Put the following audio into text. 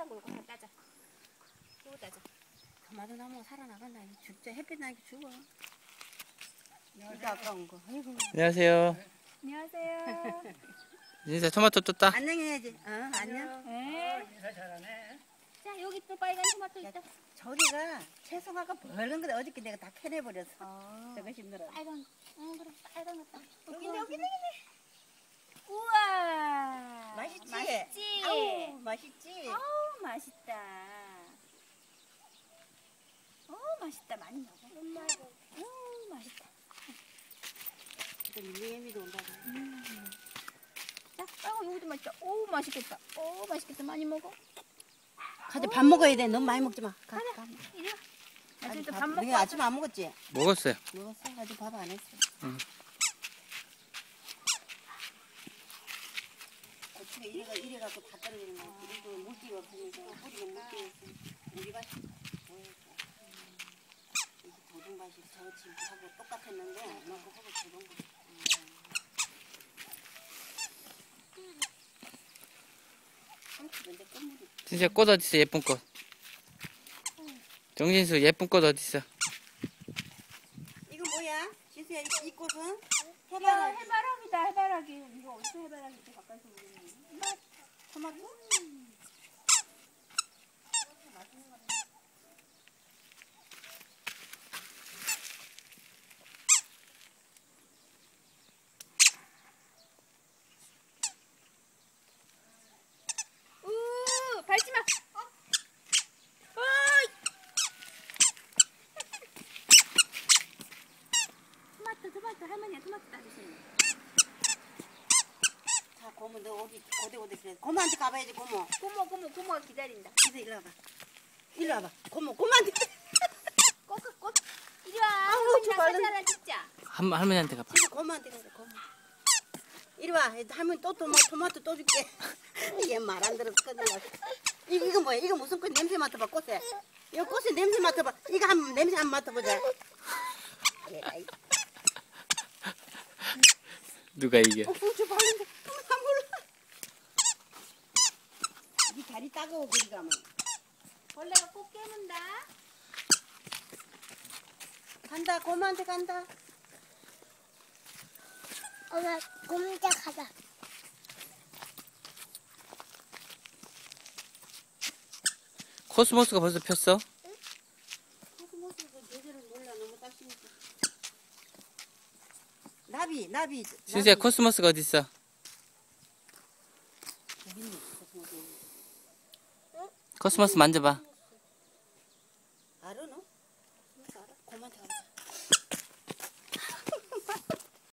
손가락으로 하나 따자. 이거 따자. 토마토 나무가 살아나간다. 이거 진짜 햇빛 나게 죽어. 이거 아까운 거. 아이고. 안녕하세요. 안녕하세요. 진짜 토마토 떴다. 안녕 해야지. 어, 안녕. 네. 자, 여기 또 빨간 토마토 있다. 저리가 채소가 벌른 거다. 어저께 내가 다 캐내버렸어. 아. 저거 힘들어. 빨간, 응, 그럼 빨간 거 따. 여기 있네, 여기 있네, 우와. 맛있지? 맛있지? 아우, 맛있지? 아우, 맛있다. 어, 맛있다. 많이 먹어. 음, 맛있다. 또 밀리애미도 온다고. 자, 아우, 여기도 맛있다. 오, 맛있겠다. 오, 맛있겠다. 많이 먹어. 가자, 밥 먹어야 돼. 너무 많이 먹지 마. 가, 가자. 가. 이리 와. 아직 나중에 또 밥, 밥 먹고. 아침 안 먹었지? 먹었어요. 먹었어? 아직 밥 안 했어. 응. 고추가 이래가, 이래갖고 다 떨어지는 거야. 그리고 물기가 없으면서 뿌리가 물기가 없어. 우리 밭이 보여줘. 이게 도둑밭이 저 집하고 똑같았는데, 너그 하고 꽃물이. 진짜 꽃 어딨어 예쁜 꽃. 정진수 예쁜 꽃 어딨어? 이거 뭐야? 지수야, 이, 이 꽃은? 야, 해바라기. 해바라기다, 해바라기. 이거 어디서 해바라기 이렇게 가까이서 보겠니? 토마토? 우, 밟지 마. 어이. 토마토, 할머니가 토마토 따주세요. 자, 고모, 너 어디, 고대, 고대, 그래. 고모한테 가봐야지, 고모. 고모, 고모, 고모가 기다린다. 지수, 일로 와봐. 일로 와봐. 고모, 고모한테. 꽃. 이리 와. 아우, 저 말은-. 한 할머니한테 가봐. 지수, 고모한테 가자, 고모. 이리 와. 할머니 또 토마, 토마토 또 줄게. 얘 말 안 들어서 꺼내려. 이거, 이거 뭐야? 이거 무슨 꽃 냄새 맡아봐, 꽃에. 이거 꽃에 냄새 맡아봐. 이거 한 냄새 한번 맡아보자. 누가 이겨? 어, 저 발린다. 안 몰라. 이 다리 따가워, 그리 가면. 벌레가 꽃 깨문다. 간다, 고모한테 간다. 엄마 곰자 가자. 코스모스가 벌써 폈어? 코스모스도 제대로 몰라, 너무 딱지니까. 나비, 나비. 나비. 코스모스가? 여기 있네, 코스모스. 만져봐. 알아, 너? 고모한테 가자.